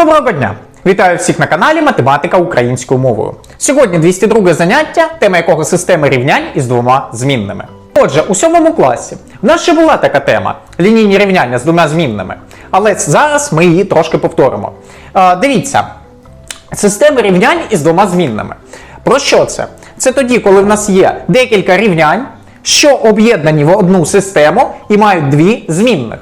Доброго дня! Вітаю всіх на каналі Математика українською мовою. Сьогодні 202 заняття, тема якого системи рівнянь із двома змінними. Отже, у сьомому класі в нас ще була така тема лінійні рівняння з двома змінними. Але зараз ми її трошки повторимо. Е, дивіться, системи рівнянь із двома змінними. Про що це? Це тоді, коли в нас є декілька рівнянь, що об'єднані в одну систему і мають дві змінних.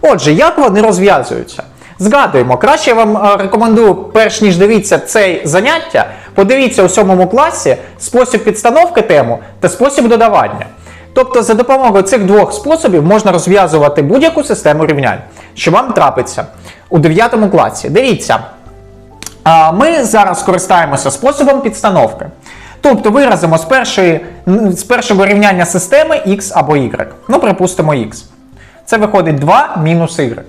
Отже, як вони розв'язуються? Згадуємо, краще я вам е, рекомендую, перш ніж дивіться це заняття, подивіться у сьомому класі спосіб підстановки тему та спосіб додавання. Тобто, за допомогою цих двох способів можна розв'язувати будь-яку систему рівнянь, що вам трапиться у 9 класі. Дивіться, ми зараз скористаємося способом підстановки. Тобто виразимо з, першої, з першого рівняння системи x або y. Ну, припустимо x. Це виходить 2 мінус y.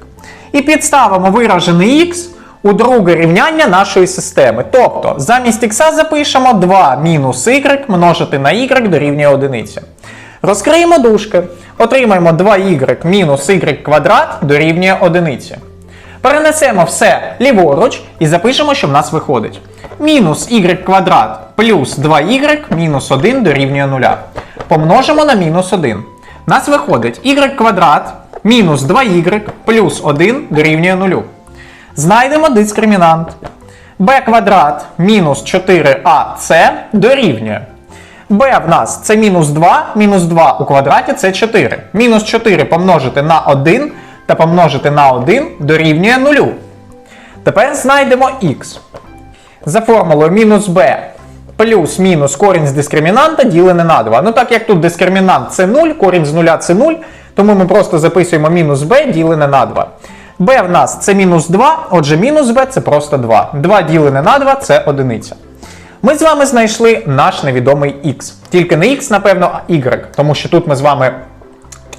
І підставимо виражений x у друге рівняння нашої системи. Тобто, замість x запишемо 2 мінус y множити на y дорівнює 1. Розкриємо дужки. Отримаємо 2y мінус y квадрат дорівнює 1. Перенесемо все ліворуч і запишемо, що в нас виходить. Мінус y квадрат плюс 2y мінус 1 дорівнює 0. Помножимо на мінус 1. У нас виходить y квадрат мінус 2y плюс 1 дорівнює 0. Знайдемо дискримінант. b квадрат мінус 4ac дорівнює. b в нас це мінус 2, мінус 2 у квадраті це 4. Мінус 4 помножити на 1 та помножити на 1 дорівнює 0. Тепер знайдемо х. За формулою мінус b плюс мінус корінь з дискримінанта ділене на 2. Ну так як тут дискримінант це 0, корінь з 0 це 0, тому ми просто записуємо мінус b ділене на 2. b в нас це мінус 2, отже мінус b це просто 2. 2 ділене на 2 це одиниця. Ми з вами знайшли наш невідомий x. Тільки не x, напевно, а y, тому що тут ми з вами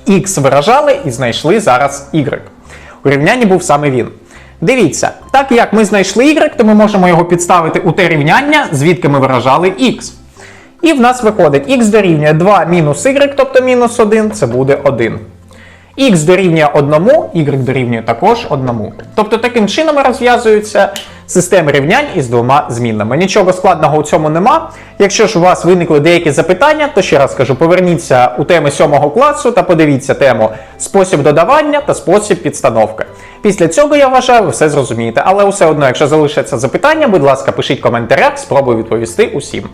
x виражали і знайшли зараз y. У рівнянні був саме він. Дивіться, так як ми знайшли y, то ми можемо його підставити у те рівняння, звідки ми виражали x. І в нас виходить x дорівнює 2 мінус y, тобто мінус 1, це буде 1. Х дорівнює 1, y дорівнює також 1. Тобто таким чином розв'язуються системи рівнянь із двома змінними. Нічого складного у цьому нема. Якщо ж у вас виникли деякі запитання, то ще раз кажу, поверніться у теми 7 класу та подивіться тему спосіб додавання та спосіб підстановки. Після цього я вважаю, ви все зрозумієте. Але все одно, якщо залишаться запитання, будь ласка, пишіть в коментарях, спробую відповісти усім.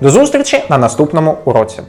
До зустрічі на наступному уроці.